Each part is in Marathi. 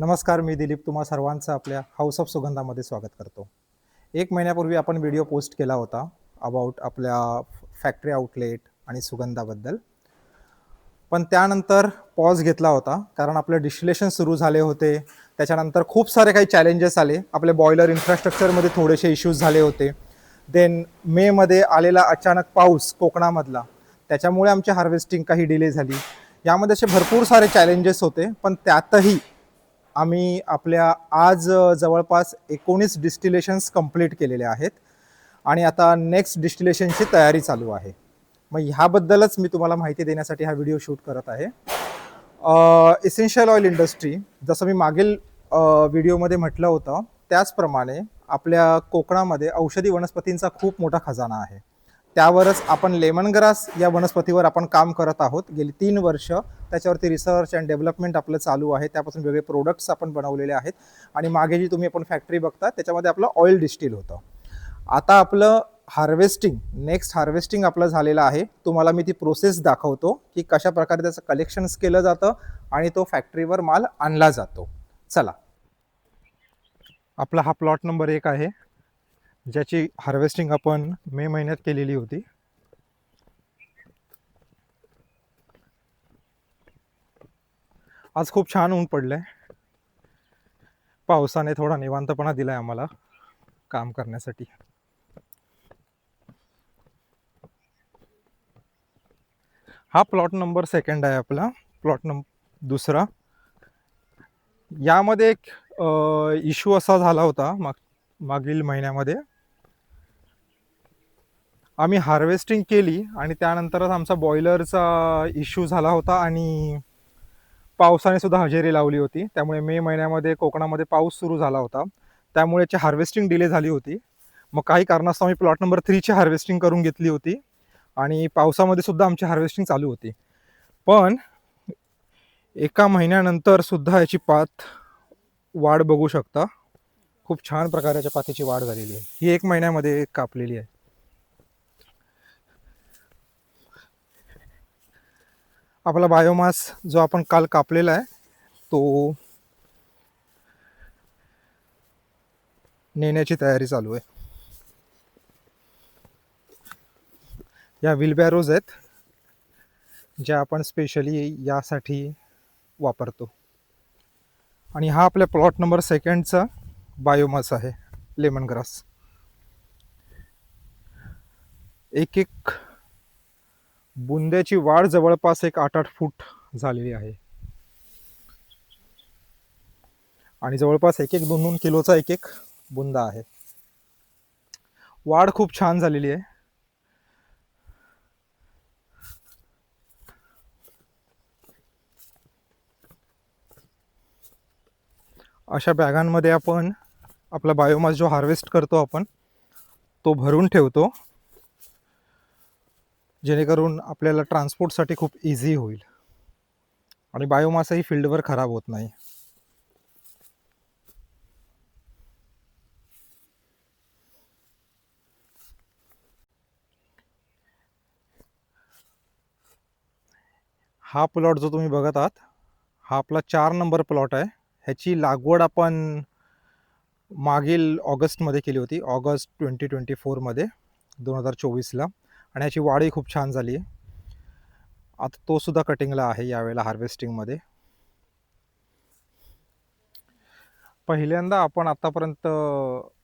नमस्कार मी दिलीप तुम्हा सर्वांचं आपल्या हाऊस ऑफ सुगंधामध्ये स्वागत करतो. एक महिन्यापूर्वी आपण व्हिडिओ पोस्ट केला होता अबाउट आपल्या फॅक्टरी आउटलेट आणि सुगंधाबद्दल. पण त्यानंतर पॉज घेतला होता कारण आपलं डिस्टिलेशन सुरू झाले होते. त्याच्यानंतर खूप सारे काही चॅलेंजेस आले. आपले बॉयलर इन्फ्रास्ट्रक्चरमध्ये थोडेसे इश्यूज झाले होते. देन मेमध्ये आलेला अचानक पाऊस कोकणामधला. त्याच्यामुळे आमची हार्वेस्टिंग काही डिले झाली. यामध्ये असे भरपूर सारे चॅलेंजेस होते पण त्यातही आम्ही आपल्या आज जवळपास एकोणीस डिस्टिलेशन्स कंप्लीट केलेले आहेत आणि आता नेक्स्ट डिस्टिलेशनची तयारी चालू आहे. मग ह्याबद्दलच मी तुम्हाला माहिती देण्यासाठी हा व्हिडिओ शूट करत आहे. इसेन्शियल ऑइल इंडस्ट्री जसं मी मागील व्हिडिओमध्ये म्हटलं होतं त्याचप्रमाणे आपल्या कोकणामध्ये औषधी वनस्पतींचा खूप मोठा खजाना आहे. त्यावरच आपण लेमन ग्रास या वनस्पतीवर आपण काम करत आहोत. गेली तीन वर्ष त्याच्यावरती रिसर्च अँड डेव्हलपमेंट आपलं चालू आहे. त्यापासून वेगळे प्रोडक्ट्स आपण बनवलेले आहेत. आणि मागे जी तुम्ही आपण फॅक्टरी बघता त्याच्यामध्ये आपलं ऑइल डिस्टिल होतं. आता आपलं हार्वेस्टिंग नेक्स्ट हार्वेस्टिंग आपलं झालेलं आहे. तुम्हाला मी ती प्रोसेस दाखवतो की कशा प्रकारे त्याचं कलेक्शन्स केलं जातं आणि तो फॅक्टरीवर माल आणला जातो. चला. आपला हा प्लॉट नंबर एक आहे. ज्याची हार्वेस्टिंग आपण मे महिन्यात केलेली होती. आज खूप छान ऊन पडलं आहे पावसाने थोडा निवांतपणा दिलाय आम्हाला काम करण्यासाठी. हा प्लॉट नंबर सेकंड आहे आपला. प्लॉट नंबर दुसरा. यामध्ये एक इश्यू असा झाला होता माग मागील महिन्यामध्ये. आम्ही हार्वेस्टिंग केली आणि त्यानंतरच आमचा बॉयलरचा इश्यू झाला होता आणि पावसाने सुद्धा हजेरी लावली होती. त्यामुळे मे महिन्यामध्ये कोकणामध्ये पाऊस सुरू झाला होता. त्यामुळे याची हार्वेस्टिंग डिले झाली होती. मग काही कारणास्तव आम्ही प्लॉट नंबर थ्रीची हार्वेस्टिंग करून घेतली होती आणि पावसामध्ये सुद्धा आमची हार्वेस्टिंग चालू होती. पण एका महिन्यानंतर सुद्धा याची पात वाढ बघू शकता. खूप छान प्रकारे याच्या पातीची वाढ झालेली आहे. ही एक महिन्यामध्ये कापलेली आहे. आपला बायोमास जो आपण काल कापलेला आहे तो नेण्याची तयारी चालू आहे. या विलबॅरोज आहेत ज्या आपण स्पेशली यासाठी वापरतो. आणि हा आपल्या प्लॉट नंबर सेकंडचा बायोमास आहे लेमन ग्रास एक एक बुंद्याची वाढ जवळपास एक आठ आठ फूट झालेली आहे. आणि जवळपास एक एक दोन दोन किलोचा एक एक बुंदा आहे. वाढ खूप छान झालेली आहे. अशा बॅगांमध्ये आपण आपला बायोमास जो हार्वेस्ट करतो आपण तो भरून ठेवतो. जेणेकरून आपल्याला ट्रान्सपोर्टसाठी खूप इझी होईल. आणि बायोमासही फील्डवर खराब होत नाही. हा प्लॉट जो तुम्ही बघत आहात हा आपला चार नंबर प्लॉट आहे. ह्याची लागवड आपण मागील ऑगस्टमध्ये केली होती ऑगस्ट ट्वेंटी ट्वेंटी फोरमध्ये दोन हजार चोवीसला. आणि ह्याची वाढही खूप छान झाली आहे. आता तोसुद्धा कटिंगला आहे यावेळेला हार्वेस्टिंगमध्ये पहिल्यांदा आपण आत्तापर्यंत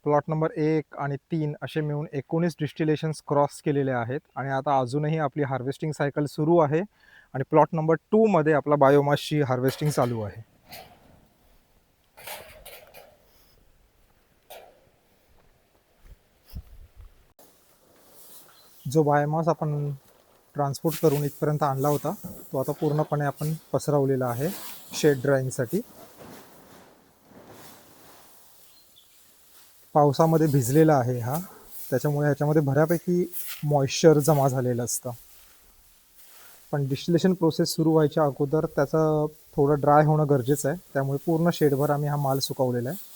प्लॉट नंबर एक आणि तीन असे मिळून एकोणीस डिस्टिलेशन्स क्रॉस केलेले आहेत. आणि आता अजूनही आपली हार्वेस्टिंग सायकल सुरू आहे. आणि प्लॉट नंबर टूमध्ये आपला बायोमासची हार्वेस्टिंग चालू आहे. जो बायोमास आपण ट्रान्सपोर्ट करून इथपर्यंत आणला होता तो आता पूर्णपणे आपण पसरवलेला आहे शेड ड्राईंगसाठी पावसामध्ये भिजलेला आहे हा. त्याच्यामुळे ह्याच्यामध्ये बऱ्यापैकी मॉइश्चर जमा झालेलं असतं. पण डिस्टिलेशन प्रोसेस सुरू व्हायच्या अगोदर त्याचं थोडं ड्राय होणं गरजेचं आहे. त्यामुळे पूर्ण शेडभर आम्ही हा माल सुकवलेला आहे.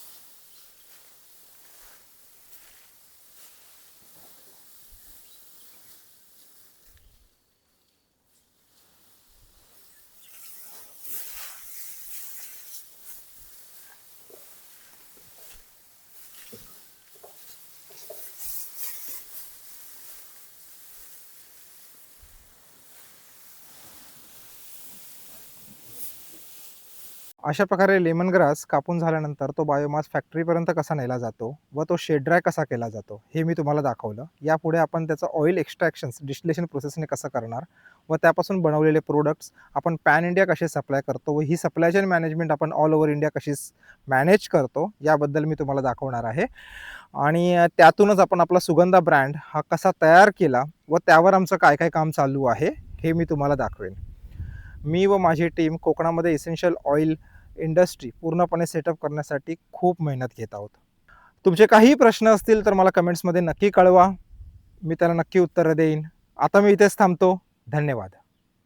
अशा प्रकारे लेमन ग्रास कापून झाल्यानंतर तो बायोमास फॅक्टरीपर्यंत कसा नेला जातो व तो शेड्राय कसा केला जातो हे मी तुम्हाला दाखवलं. यापुढे आपण त्याचं ऑइल एक्स्ट्रॅक्शन्स डिस्टिलेशन प्रोसेसने कसं करणार व त्यापासून बनवलेले प्रोडक्ट्स आपण पॅन इंडिया कसे सप्लाय करतो व ही सप्लाय चेन मॅनेजमेंट आपण ऑल ओव्हर इंडिया कशी मॅनेज करतो याबद्दल मी तुम्हाला दाखवणार आहे. आणि त्यातूनच आपण आपला सुगंधा ब्रँड हा कसा तयार केला व त्यावर आमचं काय काय काम चालू आहे हे मी तुम्हाला दाखवेन. मी व माझी टीम कोकणामध्ये इसेन्शियल ऑइल इंडस्ट्री पूर्णपणे सेटअप करण्यासाठी खूप मेहनत घेत आहोत. तुमचे काही प्रश्न असतील तर मला कमेंट्समध्ये नक्की कळवा. मी त्याला नक्की उत्तरं देईन. आता मी इथेच थांबतो. धन्यवाद.